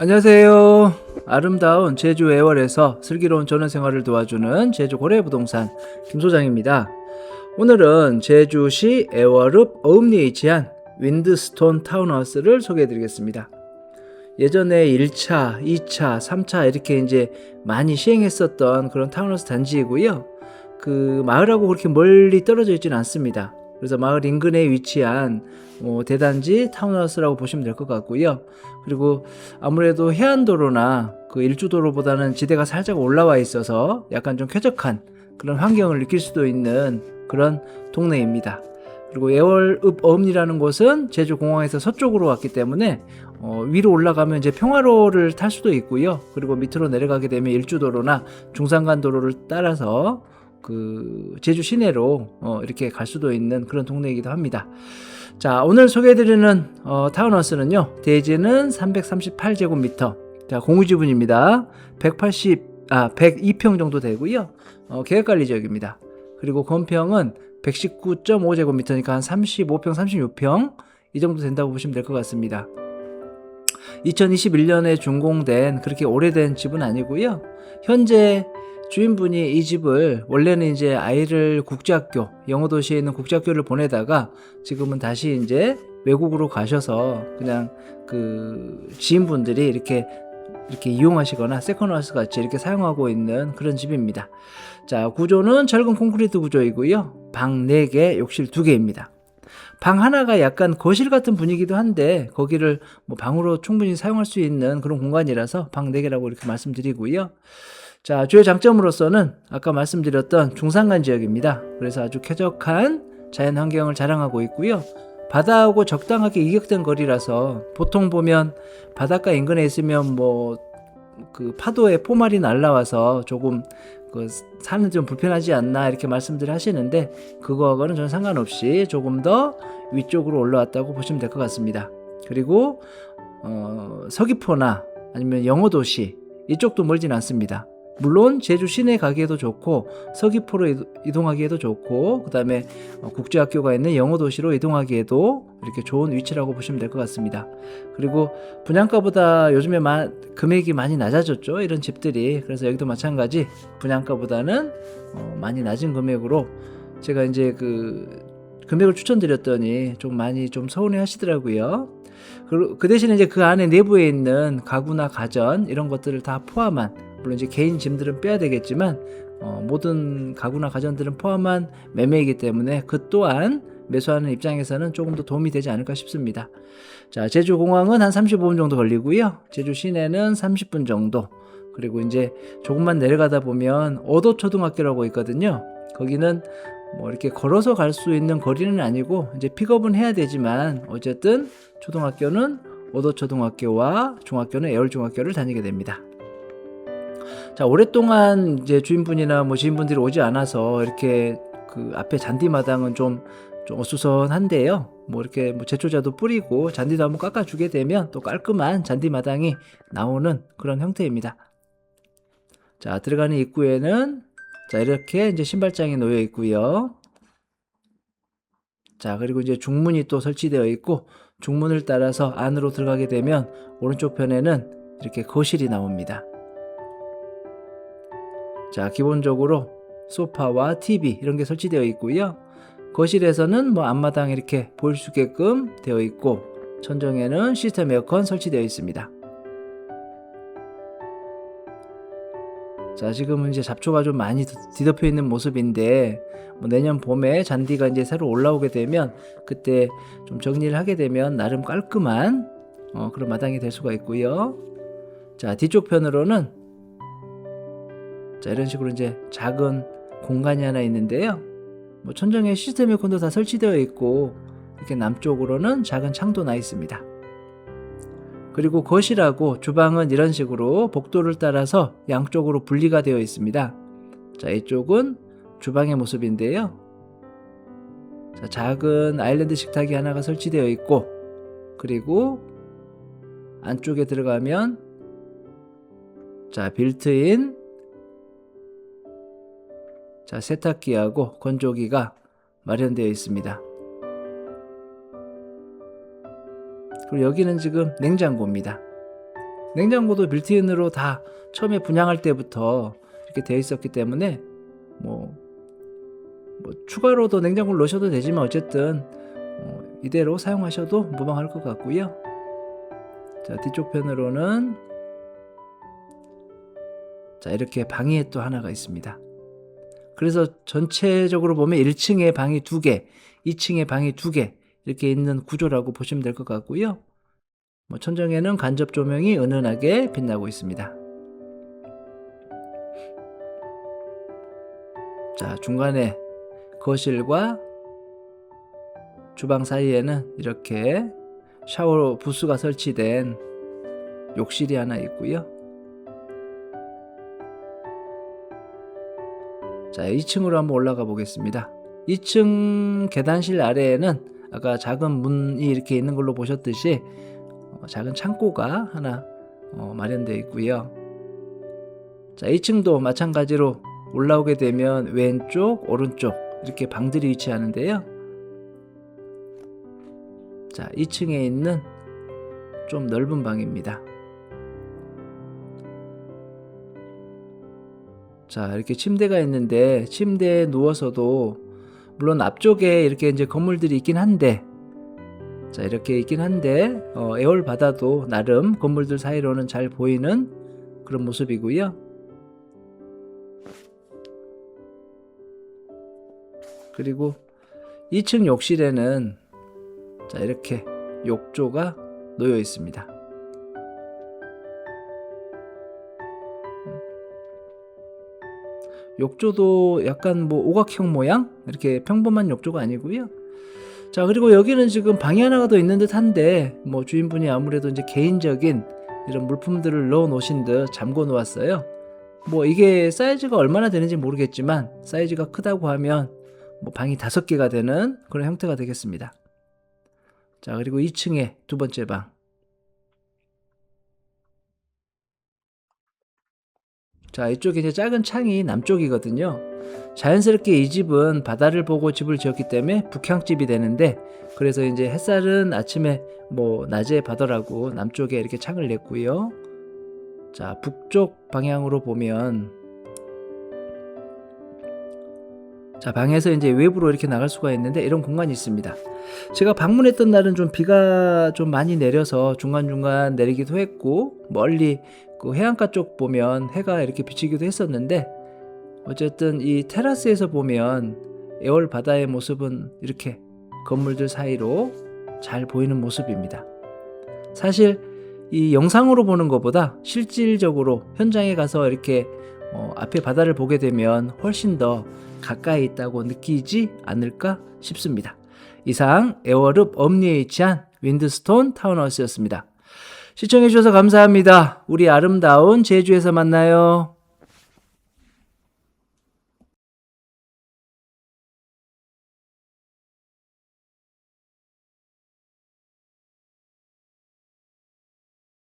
안녕하세요. 아름다운 제주 애월에서 슬기로운 전원 생활을 도와주는 제주 고래 부동산 김 소장입니다. 오늘은 제주시 애월읍 어음리에 위치한 윈드스톤 타운하우스를 소개해 드리겠습니다. 예전에 1차, 2차, 3차 이렇게 이제 많이 시행했었던 그런 타운하우스 단지이고요. 그 마을하고 그렇게 멀리 떨어져 있지는 않습니다. 그래서 마을 인근에 위치한 뭐 대단지 타운하우스라고 보시면 될 것 같고요. 그리고 아무래도 해안도로나 그 일주도로보다는 지대가 살짝 올라와 있어서 약간 좀 쾌적한 그런 환경을 느낄 수도 있는 그런 동네입니다. 그리고 예월읍 어음리라는 곳은 제주 공항에서 서쪽으로 왔기 때문에 어, 위로 올라가면 이제 평화로를 탈 수도 있고요. 그리고 밑으로 내려가게 되면 일주도로나 중산간 도로를 따라서 그 제주 시내로 어, 이렇게 갈 수도 있는 그런 동네이기도 합니다. 자, 오늘 소개해드리는 어, 타운하우스는요, 대지는 338제곱미터, 자, 공유지분입니다. 180, 아, 102평 정도 되고요. 어, 계획관리 지역입니다. 그리고 건평은 119.5제곱미터니까 한 35평, 36평 이 정도 된다고 보시면 될 것 같습니다. 2021년에 준공된 그렇게 오래된 집은 아니고요. 현재 주인분이 이 집을 원래는 이제 아이를 국제학교, 영어 도시에 있는 국제학교를 보내다가 지금은 다시 이제 외국으로 가셔서 그냥 그 지인분들이 이렇게 이렇게 이용하시거나 세컨하우스 같이 이렇게 사용하고 있는 그런 집입니다. 자, 구조는 철근 콘크리트 구조이고요. 방 4개, 욕실 2개입니다. 방 하나가 약간 거실 같은 분위기도 한데 거기를 뭐 방으로 충분히 사용할 수 있는 그런 공간이라서 방 4개라고 이렇게 말씀드리고요. 자, 주요 장점으로서는 아까 말씀드렸던 중산간 지역입니다. 그래서 아주 쾌적한 자연 환경을 자랑하고 있고요. 바다하고 적당하게 이격된 거리라서 보통 보면 바닷가 인근에 있으면 뭐 그 파도에 포말이 날라와서 조금 그 사는 좀 불편하지 않나 이렇게 말씀들 하시는데 그거하고는 전혀 상관없이 조금 더 위쪽으로 올라왔다고 보시면 될 것 같습니다. 그리고 어, 서귀포나 아니면 영어도시 이쪽도 멀진 않습니다. 물론 제주 시내 가기에도 좋고 서귀포로 이동하기에도 좋고 그 다음에 어, 국제학교가 있는 영어도시로 이동하기에도 이렇게 좋은 위치라고 보시면 될 것 같습니다. 그리고 분양가보다 요즘에 마- 금액이 많이 낮아졌죠 이런 집들이 그래서 여기도 마찬가지 분양가보다는 어, 많이 낮은 금액으로 제가 이제 그 금액을 추천드렸더니 좀 많이 좀 서운해 하시더라고요. 그, 그 대신에 이제 그 안에 내부에 있는 가구나 가전 이런 것들을 다 포함한 물론 이제 개인 짐들은 빼야 되겠지만 어, 모든 가구나 가전들은 포함한 매매이기 때문에 그 또한 매수하는 입장에서는 조금 더 도움이 되지 않을까 싶습니다. 자, 제주 공항은 한 35분 정도 걸리고요. 제주 시내는 30분 정도. 그리고 이제 조금만 내려가다 보면 어도 초등학교라고 있거든요. 거기는 뭐 이렇게 걸어서 갈 수 있는 거리는 아니고 이제 픽업은 해야 되지만 어쨌든 초등학교는 오도 초등학교와 중학교는 애월 중학교를 다니게 됩니다. 자 오랫동안 이제 주인분이나 뭐 지인분들이 오지 않아서 이렇게 그 앞에 잔디마당은 좀, 좀 어수선한데요. 뭐 이렇게 뭐 제초자도 뿌리고 잔디도 한번 깎아주게 되면 또 깔끔한 잔디마당이 나오는 그런 형태입니다. 자 들어가는 입구에는 자 이렇게 이제 신발장이 놓여 있고요. 자 그리고 이제 중문이 또 설치되어 있고 중문을 따라서 안으로 들어가게 되면 오른쪽 편에는 이렇게 거실이 나옵니다. 자, 기본적으로 소파와 TV 이런 게 설치되어 있고요. 거실에서는 뭐 앞마당 이렇게 보일 수 있게끔 되어 있고 천정에는 시스템 에어컨 설치되어 있습니다. 자, 지금은 이제 잡초가 좀 많이 뒤덮여 있는 모습인데 뭐 내년 봄에 잔디가 이제 새로 올라오게 되면 그때 좀 정리를 하게 되면 나름 깔끔한 어, 그런 마당이 될 수가 있고요. 자, 뒤쪽 편으로는 자, 이런 식으로 이제 작은 공간이 하나 있는데요. 뭐 천정에 시스템 에어컨도 다 설치되어 있고 이렇게 남쪽으로는 작은 창도 나 있습니다. 그리고 거실하고 주방은 이런 식으로 복도를 따라서 양쪽으로 분리가 되어 있습니다. 자, 이쪽은 주방의 모습인데요. 자, 작은 아일랜드 식탁이 하나가 설치되어 있고 그리고 안쪽에 들어가면 자, 빌트인 자, 세탁기하고 건조기가 마련되어 있습니다. 그리고 여기는 지금 냉장고입니다. 냉장고도 빌트인으로 다 처음에 분양할 때부터 이렇게 되어 있었기 때문에 뭐, 뭐 추가로도 냉장고를 넣으셔도 되지만 어쨌든 어, 이대로 사용하셔도 무방할 것 같고요. 자 뒤쪽 편으로는 자 이렇게 방이 또 하나가 있습니다. 그래서 전체적으로 보면 1층에 방이 두 개, 2층에 방이 두개 이렇게 있는 구조라고 보시면 될 것 같고요. 뭐 천정에는 간접 조명이 은은하게 빛나고 있습니다. 자 중간에 거실과 주방 사이에는 이렇게 샤워 부스가 설치된 욕실이 하나 있고요. 자, 2층으로 한번 올라가 보겠습니다. 2층 계단실 아래에는 아까 작은 문이 이렇게 있는 걸로 보셨듯이 어, 작은 창고가 하나 어, 마련되어 있고요. 자, 2층도 마찬가지로 올라오게 되면 왼쪽, 오른쪽 이렇게 방들이 위치하는데요. 자, 2층에 있는 좀 넓은 방입니다. 자, 이렇게 침대가 있는데 침대에 누워서도 물론 앞쪽에 이렇게 이제 건물들이 있긴 한데 자, 이렇게 있긴 한데 어, 에어를 받아도 나름 건물들 사이로는 잘 보이는 그런 모습이고요. 그리고 2층 욕실에는 자, 이렇게 욕조가 놓여 있습니다. 욕조도 약간 뭐 오각형 모양 이렇게 평범한 욕조가 아니고요. 자 그리고 여기는 지금 방이 하나가 더 있는 듯한데 뭐 주인분이 아무래도 이제 개인적인 이런 물품들을 넣어 놓으신 듯 잠궈 놓았어요. 뭐 이게 사이즈가 얼마나 되는지 모르겠지만 사이즈가 크다고 하면 뭐 방이 다섯 개가 되는 그런 형태가 되겠습니다. 자 그리고 2층에 두 번째 방. 자, 이쪽에 이제 작은 창이 남쪽이거든요. 자연스럽게 이 집은 바다를 보고 집을 지었기 때문에 북향집이 되는데 그래서 이제 햇살은 아침에 뭐 낮에 받으라고 남쪽에 이렇게 창을 냈고요. 자, 북쪽 방향으로 보면 자, 방에서 이제 외부로 이렇게 나갈 수가 있는데 이런 공간이 있습니다. 제가 방문했던 날은 좀 비가 좀 많이 내려서 중간중간 내리기도 했고 멀리 그 해안가 쪽 보면 해가 이렇게 비치기도 했었는데 어쨌든 이 테라스에서 보면 애월 바다의 모습은 이렇게 건물들 사이로 잘 보이는 모습입니다. 사실 이 영상으로 보는 것보다 실질적으로 현장에 가서 이렇게 어, 앞에 바다를 보게 되면 훨씬 더 가까이 있다고 느끼지 않을까 싶습니다. 이상 에어룹 엄니에 위치한 윈드스톤 타운하우스였습니다. 시청해주셔서 감사합니다. 우리 아름다운 제주에서 만나요.